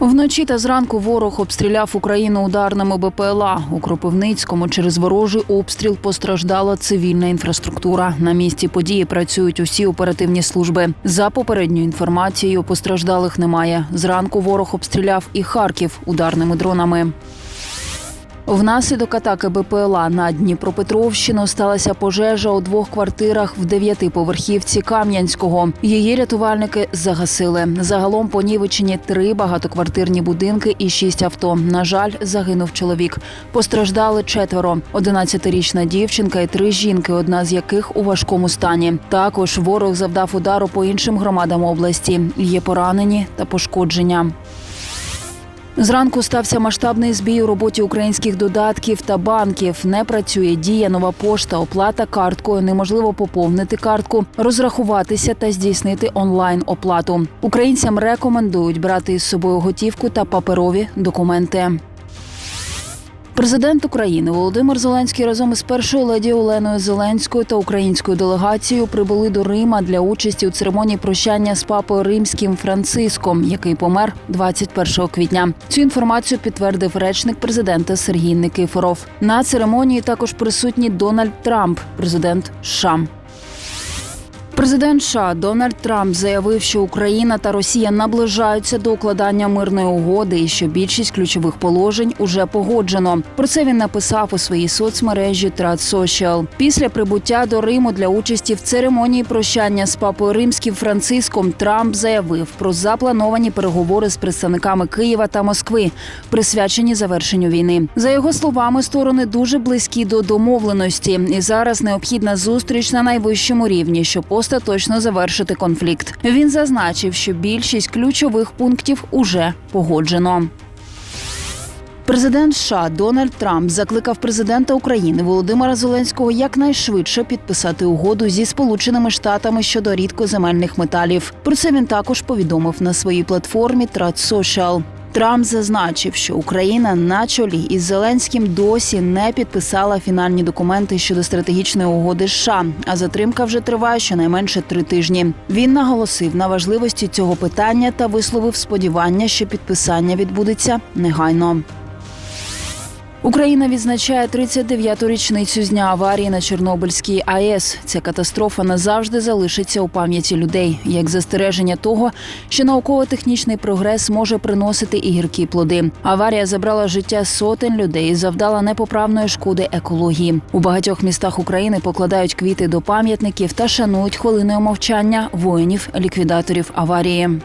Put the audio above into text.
Вночі та зранку ворог обстріляв Україну ударними БПЛА. У Кропивницькому через ворожий обстріл постраждала цивільна інфраструктура. На місці події працюють усі оперативні служби. За попередньою інформацією, постраждалих немає. Зранку ворог обстріляв і Харків ударними дронами. Внаслідок атаки БПЛА на Дніпропетровщину сталася пожежа у двох квартирах в дев'ятиповерхівці Кам'янського. Її рятувальники загасили. Загалом понівечені три багатоквартирні будинки і шість авто. На жаль, загинув чоловік. Постраждали четверо: 11-річна дівчинка і три жінки, одна з яких у важкому стані. Також ворог завдав удару по іншим громадам області. Є поранені та пошкодження. Зранку стався масштабний збій у роботі українських додатків та банків. Не працює дія нова пошта, оплата карткою. Неможливо поповнити картку, розрахуватися та здійснити онлайн оплату. Українцям рекомендують брати із собою готівку та паперові документи. Президент України Володимир Зеленський разом із першою леді Оленою Зеленською та українською делегацією прибули до Рима для участі у церемонії прощання з папою римським Франциском, який помер 21 квітня. Цю інформацію підтвердив речник президента Сергій Никифоров. На церемонії також присутній Дональд Трамп, президент США. Президент США Дональд Трамп заявив, що Україна та Росія наближаються до укладання мирної угоди і що більшість ключових положень уже погоджено. Про це він написав у своїй соцмережі Social. Після прибуття до Риму для участі в церемонії прощання з папою римським Франциском Трамп заявив про заплановані переговори з представниками Києва та Москви, присвячені завершенню війни. За його словами, сторони дуже близькі до домовленості, і зараз необхідна зустріч на найвищому рівні, щоб остаточно завершити конфлікт. Він зазначив, що більшість ключових пунктів уже погоджено. Президент США Дональд Трамп закликав президента України Володимира Зеленського якнайшвидше підписати угоду зі Сполученими Штатами щодо рідкоземельних металів. Про це він також повідомив на своїй платформі Trad Social. Трамп зазначив, що Україна на чолі із Зеленським досі не підписала фінальні документи щодо стратегічної угоди США, а затримка вже триває щонайменше три тижні. Він наголосив на важливості цього питання та висловив сподівання, що підписання відбудеться негайно. Україна відзначає 39-ту річницю з дня аварії на Чорнобильській АЕС. Ця катастрофа назавжди залишиться у пам'яті людей, як застереження того, що науково-технічний прогрес може приносити і гіркі плоди. Аварія забрала життя сотень людей і завдала непоправної шкоди екології. У багатьох містах України покладають квіти до пам'ятників та шанують хвилиною мовчання воїнів-ліквідаторів аварії.